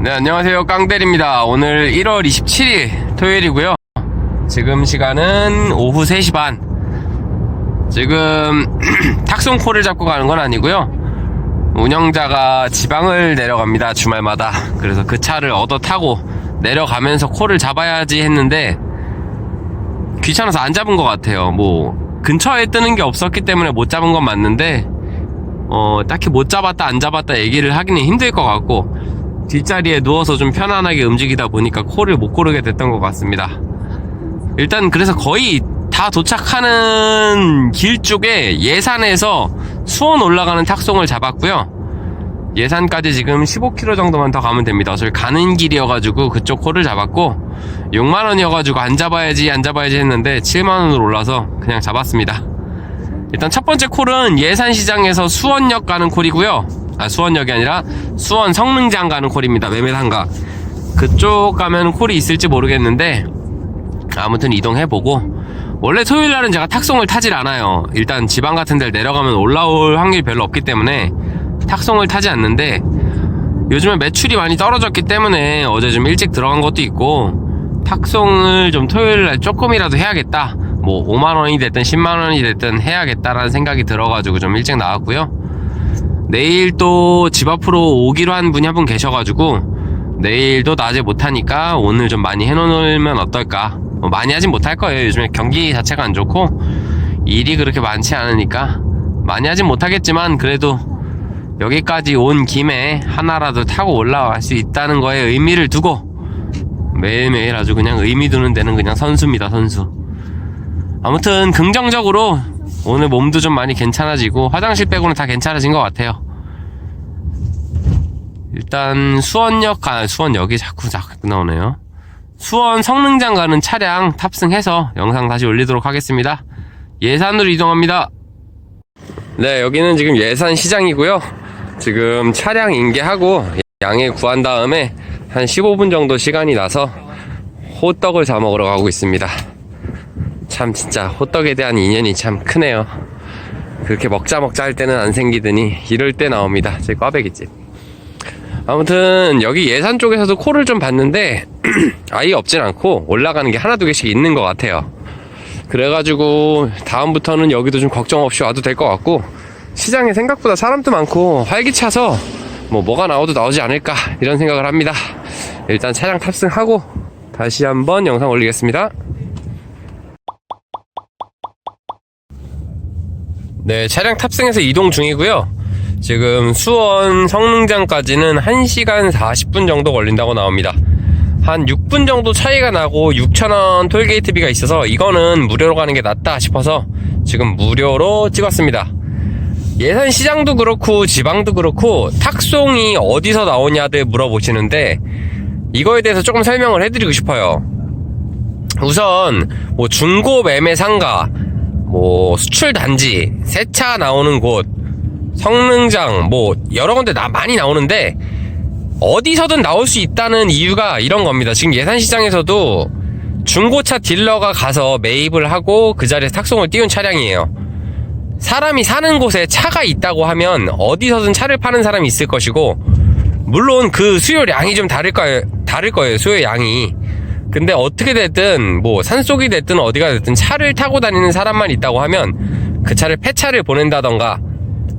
네, 안녕하세요. 깡대리입니다. 오늘 1월 27일 토요일이고요. 지금 시간은 오후 3시 반. 지금 탁송콜을 잡고 가는 건 아니고요. 운영자가 지방을 내려갑니다. 주말마다. 그래서 그 차를 얻어 타고 내려가면서 콜을 잡아야지 했는데 귀찮아서 안 잡은 것 같아요. 뭐 근처에 뜨는 게 없었기 때문에 못 잡은 건 맞는데 어 딱히 못 잡았다 안 잡았다 얘기를 하기는 힘들 것 같고 뒷자리에 누워서 좀 편안하게 움직이다 보니까 콜을 못 고르게 됐던 것 같습니다. 일단 그래서 거의 다 도착하는 길 쪽에 예산에서 수원 올라가는 탁송을 잡았고요. 예산까지 지금 15km 정도만 더 가면 됩니다. 저희 가는 길이어가지고 그쪽 콜을 잡았고 6만원이어가지고 안 잡아야지 안 잡아야지 했는데 7만원으로 올라서 그냥 잡았습니다. 일단 첫 번째 콜은 예산시장에서 수원역 가는 콜이고요. 아 수원역이 아니라 수원 성능장 가는 콜입니다. 매매상가 그쪽 가면 콜이 있을지 모르겠는데 아무튼 이동해보고 원래 토요일 날은 제가 탁송을 타질 않아요. 일단 지방 같은 데를 내려가면 올라올 확률이 별로 없기 때문에 탁송을 타지 않는데 요즘에 매출이 많이 떨어졌기 때문에 어제 좀 일찍 들어간 것도 있고 탁송을 좀 토요일 날 조금이라도 해야겠다. 뭐 5만 원이 됐든 10만 원이 됐든 해야겠다라는 생각이 들어가지고 좀 일찍 나왔고요. 내일 또 집 앞으로 오기로 한 분이 한 분 계셔가지고 내일도 낮에 못하니까 오늘 좀 많이 해놓으면 어떨까? 뭐 많이 하진 못할 거예요. 요즘에 경기 자체가 안 좋고 일이 그렇게 많지 않으니까 많이 하진 못하겠지만 그래도 여기까지 온 김에 하나라도 타고 올라갈 수 있다는 거에 의미를 두고 매일매일 아주 그냥 의미 두는 데는 그냥 선수입니다 선수. 아무튼 긍정적으로 오늘 몸도 좀 많이 괜찮아지고 화장실 빼고는 다 괜찮아진 것 같아요. 일단 수원역 가 수원역이 자꾸 자꾸 나오네요. 수원 성능장 가는 차량 탑승해서 영상 다시 올리도록 하겠습니다. 예산으로 이동합니다. 네 여기는 지금 예산 시장이고요. 지금 차량 인계하고 양해 구한 다음에 한 15분 정도 시간이 나서 호떡을 사 먹으러 가고 있습니다 참 진짜 호떡에 대한 인연이 참 크네요. 그렇게 먹자 먹자 할 때는 안 생기더니 이럴 때 나옵니다. 제 꽈배기집. 아무튼 여기 예산 쪽에서도 콜을 좀 봤는데 아예 없진 않고 올라가는 게 하나 두 개씩 있는 것 같아요. 그래가지고 다음부터는 여기도 좀 걱정 없이 와도 될 것 같고 시장에 생각보다 사람도 많고 활기차서 뭐 뭐가 나와도 나오지 않을까 이런 생각을 합니다. 일단 차량 탑승하고 다시 한번 영상 올리겠습니다 네 차량 탑승해서 이동 중이고요 지금 수원 성능장까지는 1시간 40분 정도 걸린다고 나옵니다. 한 6분 정도 차이가 나고 6,000원 톨게이트비가 있어서 이거는 무료로 가는 게 낫다 싶어서 지금 무료로 찍었습니다. 예산 시장도 그렇고 지방도 그렇고 탁송이 어디서 나오냐들 물어보시는데 이거에 대해서 조금 설명을 해드리고 싶어요. 우선 뭐 중고 매매 상가, 뭐 수출 단지, 세차 나오는 곳, 성능장 뭐 여러 군데 나 많이 나오는데 어디서든 나올 수 있다는 이유가 이런 겁니다. 지금 예산 시장에서도 중고차 딜러가 가서 매입을 하고 그 자리에 탁송을 띄운 차량이에요. 사람이 사는 곳에 차가 있다고 하면 어디서든 차를 파는 사람이 있을 것이고 물론 그 수요량이 좀 다를 거예요. 다를 거예요. 수요 양이. 근데 어떻게 됐든 뭐 산속이 됐든 어디가 됐든 차를 타고 다니는 사람만 있다고 하면 그 차를 폐차를 보낸다던가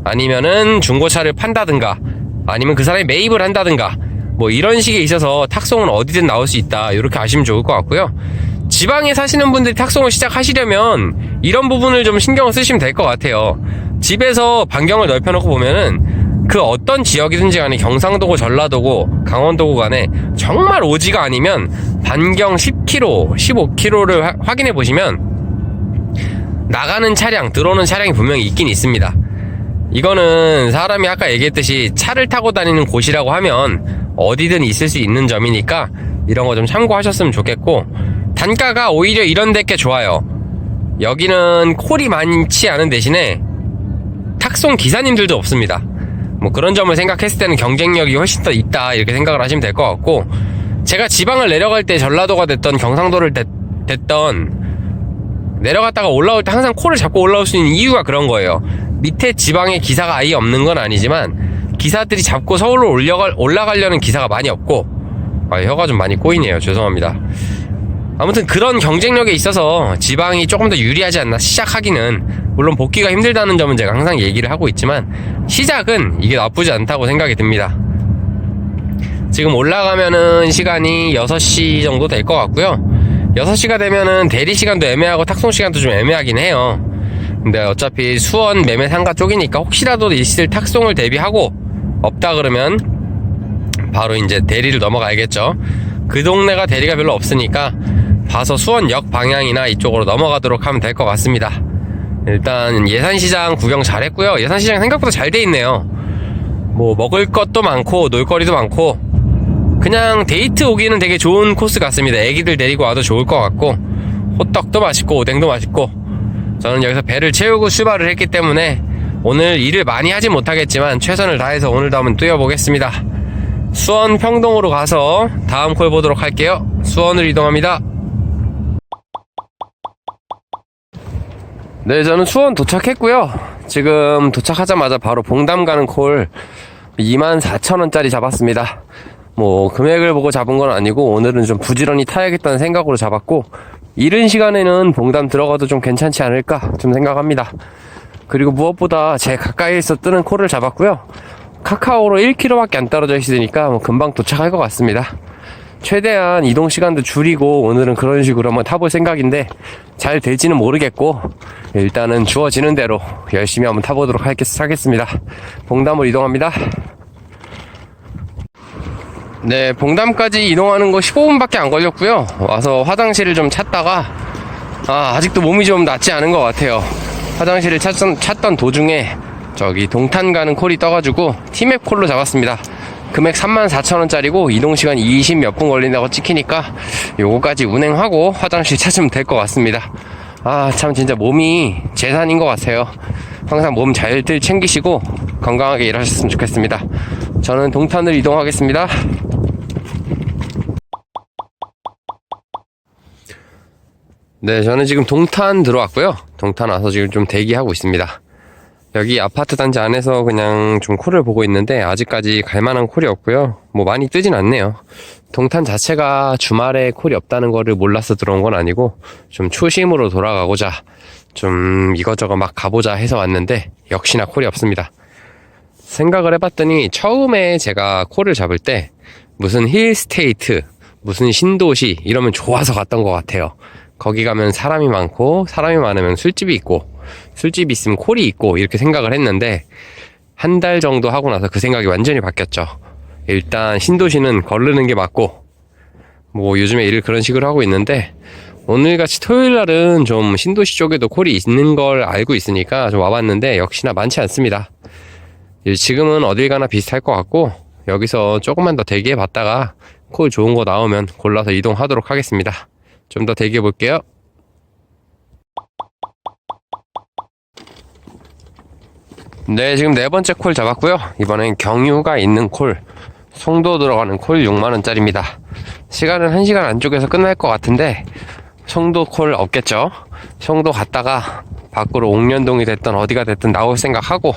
아니면은 중고차를 판다든가 아니면 그 사람이 매입을 한다든가 뭐 이런 식에 있어서 탁송은 어디든 나올 수 있다. 이렇게 아시면 좋을 것 같고요. 지방에 사시는 분들이 탁송을 시작하시려면 이런 부분을 좀 신경을 쓰시면 될 것 같아요. 집에서 반경을 넓혀놓고 보면은 그 어떤 지역이든지 간에 경상도고 전라도고 강원도고 간에 정말 오지가 아니면 반경 10km 15km를 확인해 보시면 나가는 차량 들어오는 차량이 분명히 있긴 있습니다 이거는 사람이 아까 얘기했듯이 차를 타고 다니는 곳이라고 하면 어디든 있을 수 있는 점이니까 이런 거 좀 참고하셨으면 좋겠고 단가가 오히려 이런 데께 좋아요. 여기는 콜이 많지 않은 대신에 탁송 기사님들도 없습니다. 뭐 그런 점을 생각했을 때는 경쟁력이 훨씬 더 있다 이렇게 생각을 하시면 될 것 같고 제가 지방을 내려갈 때 전라도가 됐던 경상도를 됐, 됐던 내려갔다가 올라올 때 항상 콜을 잡고 올라올 수 있는 이유가 그런 거예요. 밑에 지방에 기사가 아예 없는 건 아니지만 기사들이 잡고 서울로 올라가, 올라가려는 기사가 많이 없고 아, 혀가 좀 많이 꼬이네요 죄송합니다 아무튼 그런 경쟁력에 있어서 지방이 조금 더 유리하지 않나 시작하기는 물론 복귀가 힘들다는 점은 제가 항상 얘기를 하고 있지만 시작은 이게 나쁘지 않다고 생각이 듭니다. 지금 올라가면은 시간이 6시 정도 될 것 같고요. 6시가 되면은 대리 시간도 애매하고 탁송 시간도 좀 애매하긴 해요. 근데 어차피 수원 매매 상가 쪽이니까 혹시라도 있을 탁송을 대비하고 없다 그러면 바로 이제 대리를 넘어가야겠죠. 그 동네가 대리가 별로 없으니까 봐서 수원역 방향이나 이쪽으로 넘어가도록 하면 될 것 같습니다. 일단 예산시장 구경 잘했고요. 예산시장 생각보다 잘 돼 있네요. 뭐 먹을 것도 많고 놀거리도 많고 그냥 데이트 오기는 되게 좋은 코스 같습니다. 애기들 데리고 와도 좋을 것 같고 호떡도 맛있고 오뎅도 맛있고 저는 여기서 배를 채우고 출발을 했기 때문에 오늘 일을 많이 하진 못하겠지만 최선을 다해서 오늘도 한번 뛰어보겠습니다. 수원 평동으로 가서 다음 콜 보도록 할게요. 수원으로 이동합니다. 네, 저는 수원 도착했고요. 지금 도착하자마자 바로 봉담 가는 콜 24,000원짜리 잡았습니다. 뭐 금액을 보고 잡은 건 아니고 오늘은 좀 부지런히 타야겠다는 생각으로 잡았고 이른 시간에는 봉담 들어가도 좀 괜찮지 않을까 좀 생각합니다. 그리고 무엇보다 제 가까이에서 뜨는 콜을 잡았고요. 카카오로 1km밖에 안 떨어져 있으니까 뭐 금방 도착할 것 같습니다. 최대한 이동 시간도 줄이고 오늘은 그런 식으로 한번 타볼 생각인데 잘 될지는 모르겠고 일단은 주어지는 대로 열심히 한번 타보도록 하겠, 하겠습니다. 봉담으로 이동합니다. 네, 봉담까지 이동하는 거 15분밖에 안 걸렸고요. 와서 화장실을 좀 찾다가 아, 아직도 몸이 좀 낫지 않은 것 같아요. 화장실을 찾던, 찾던 도중에 저기 동탄 가는 콜이 떠가지고 티맵 콜로 잡았습니다. 금액 34,000원짜리고 이동시간 20 몇 분 걸린다고 찍히니까 요거까지 운행하고 화장실 찾으면 될 것 같습니다. 아, 참 진짜 몸이 재산인 것 같아요. 항상 몸 잘들 챙기시고 건강하게 일하셨으면 좋겠습니다. 저는 동탄을 이동하겠습니다. 네, 저는 지금 동탄 들어왔고요. 동탄 와서 지금 좀 대기하고 있습니다. 여기 아파트 단지 안에서 그냥 좀 콜을 보고 있는데 아직까지 갈 만한 콜이 없고요. 뭐 많이 뜨진 않네요. 동탄 자체가 주말에 콜이 없다는 거를 몰라서 들어온 건 아니고 좀 초심으로 돌아가고자 좀 이것저것 막 가보자 해서 왔는데 역시나 콜이 없습니다. 생각을 해봤더니 처음에 제가 콜을 잡을 때 무슨 힐스테이트, 무슨 신도시 이러면 좋아서 갔던 것 같아요. 거기 가면 사람이 많고 사람이 많으면 술집이 있고 술집이 있으면 콜이 있고 이렇게 생각을 했는데 한 달 정도 하고 나서 그 생각이 완전히 바뀌었죠. 일단 신도시는 거르는 게 맞고 뭐 요즘에 일을 그런 식으로 하고 있는데 오늘 같이 토요일 날은 좀 신도시 쪽에도 콜이 있는 걸 알고 있으니까 좀 와봤는데 역시나 많지 않습니다. 지금은 어딜 가나 비슷할 것 같고 여기서 조금만 더 대기해 봤다가 콜 좋은 거 나오면 골라서 이동하도록 하겠습니다. 좀 더 대기해 볼게요. 네, 지금 네 번째 콜 잡았고요. 이번엔 경유가 있는 콜. 송도 들어가는 콜 6만원짜리입니다. 시간은 1시간 안쪽에서 끝날 것 같은데, 송도 콜 없겠죠? 송도 갔다가 밖으로 옥년동이 됐든 어디가 됐든 나올 생각하고,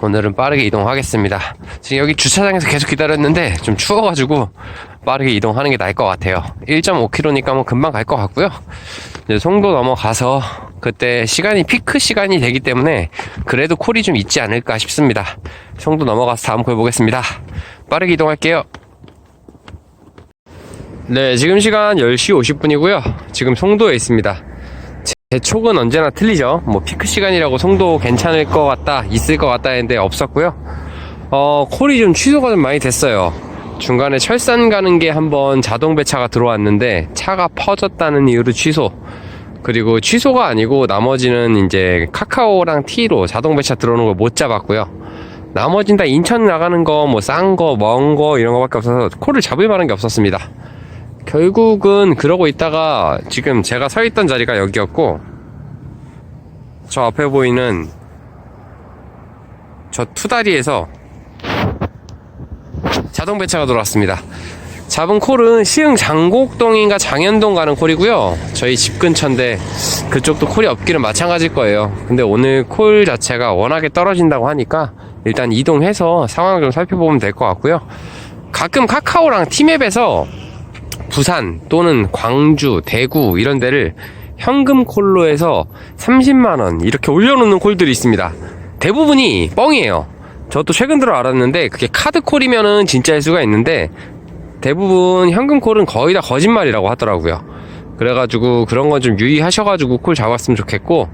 오늘은 빠르게 이동하겠습니다. 지금 여기 주차장에서 계속 기다렸는데, 좀 추워가지고, 빠르게 이동하는 게 나을 것 같아요. 1.5km니까 뭐 금방 갈 것 같고요. 이제 송도 넘어가서 그때 시간이 피크 시간이 되기 때문에 그래도 콜이 좀 있지 않을까 싶습니다. 송도 넘어가서 다음 콜 보겠습니다. 빠르게 이동할게요. 네, 지금 시간 10시 50분이고요. 지금 송도에 있습니다. 제 촉은 언제나 틀리죠. 뭐 피크 시간이라고 송도 괜찮을 것 같다, 있을 것 같다 했는데 없었고요. 어, 콜이 좀 취소가 좀 많이 됐어요. 중간에 철산 가는 게 한번 자동 배차가 들어왔는데 차가 퍼졌다는 이유로 취소. 그리고 취소가 아니고 나머지는 이제 카카오랑 T로 자동 배차 들어오는 걸 못 잡았고요. 나머지는 다 인천 나가는 거, 뭐 싼 거, 먼 거 이런 거밖에 없어서 콜을 잡을 만한 게 없었습니다. 결국은 그러고 있다가 지금 제가 서 있던 자리가 여기였고 저 앞에 보이는 저 투다리에서 자동 배차가 들어왔습니다. 잡은 콜은 시흥 장곡동인가 장현동 가는 콜이고요. 저희 집 근처인데 그쪽도 콜이 없기는 마찬가지일 거예요. 근데 오늘 콜 자체가 워낙에 떨어진다고 하니까 일단 이동해서 상황을 좀 살펴보면 될 것 같고요. 가끔 카카오랑 티맵에서 부산 또는 광주, 대구 이런 데를 현금 콜로 해서 30만원 이렇게 올려놓는 콜들이 있습니다. 대부분이 뻥이에요. 저도 최근 들어 알았는데 그게 카드 콜이면은 진짜 일 수가 있는데 대부분 현금 콜은 거의 다 거짓말이라고 하더라고요. 그래가지고 그런 건 좀 유의하셔가지고 콜 잡았으면 좋겠고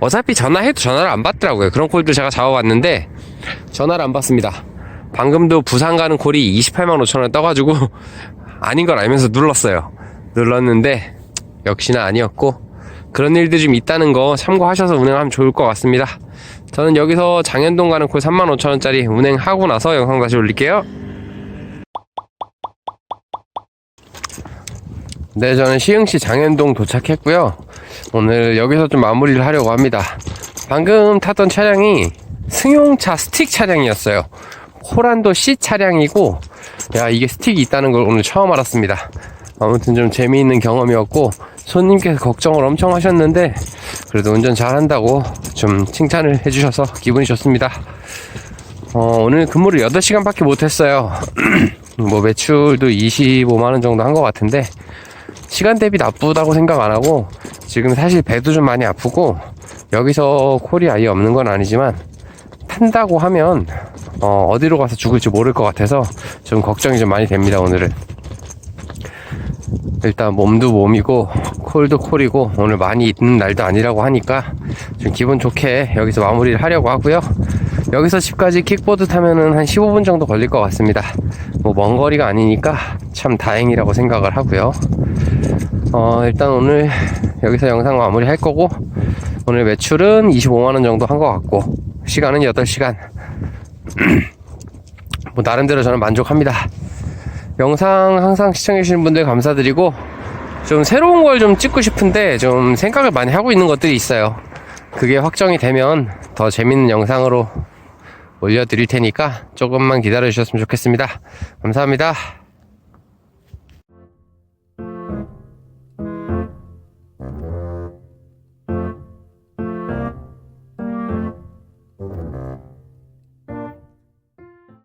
어차피 전화해도 전화를 안 받더라고요. 그런 콜들 제가 잡아봤는데 전화를 안 받습니다. 방금도 부산 가는 콜이 28만 5천 원 떠가지고 아닌 걸 알면서 눌렀어요. 눌렀는데 역시나 아니었고 그런 일들이 좀 있다는 거 참고하셔서 운행하면 좋을 것 같습니다. 저는 여기서 장현동 가는 콜 3만 5천 원짜리 운행하고 나서 영상 다시 올릴게요. 네, 저는 시흥시 장현동 도착했고요. 오늘 여기서 좀 마무리를 하려고 합니다. 방금 타던 차량이 승용차 스틱 차량이었어요. 호란도 C 차량이고, 야, 이게 스틱이 있다는 걸 오늘 처음 알았습니다. 아무튼 좀 재미있는 경험이었고, 손님께서 걱정을 엄청 하셨는데, 그래도 운전 잘 한다고 좀 칭찬을 해주셔서 기분이 좋습니다. 어, 오늘 근무를 8시간밖에 못했어요. 뭐 매출도 25만원 정도 한 것 같은데, 시간 대비 나쁘다고 생각 안 하고 지금 사실 배도 좀 많이 아프고 여기서 콜이 아예 없는 건 아니지만 탄다고 하면 어, 어디로 가서 죽을지 모를 것 같아서 좀 걱정이 좀 많이 됩니다 오늘은. 일단 몸도 몸이고 콜도 콜이고 오늘 많이 있는 날도 아니라고 하니까 좀 기분 좋게 여기서 마무리를 하려고 하고요. 여기서 집까지 킥보드 타면은 한 15분 정도 걸릴 것 같습니다. 뭐 먼 거리가 아니니까 참 다행이라고 생각을 하고요 어, 일단 오늘 여기서 영상 마무리 할 거고, 오늘 매출은 25만원 정도 한 것 같고, 시간은 8시간. 뭐, 나름대로 저는 만족합니다. 영상 항상 시청해주시는 분들 감사드리고, 좀 새로운 걸 좀 찍고 싶은데, 좀 생각을 많이 하고 있는 것들이 있어요. 그게 확정이 되면 더 재밌는 영상으로 올려드릴 테니까 조금만 기다려 주셨으면 좋겠습니다. 감사합니다.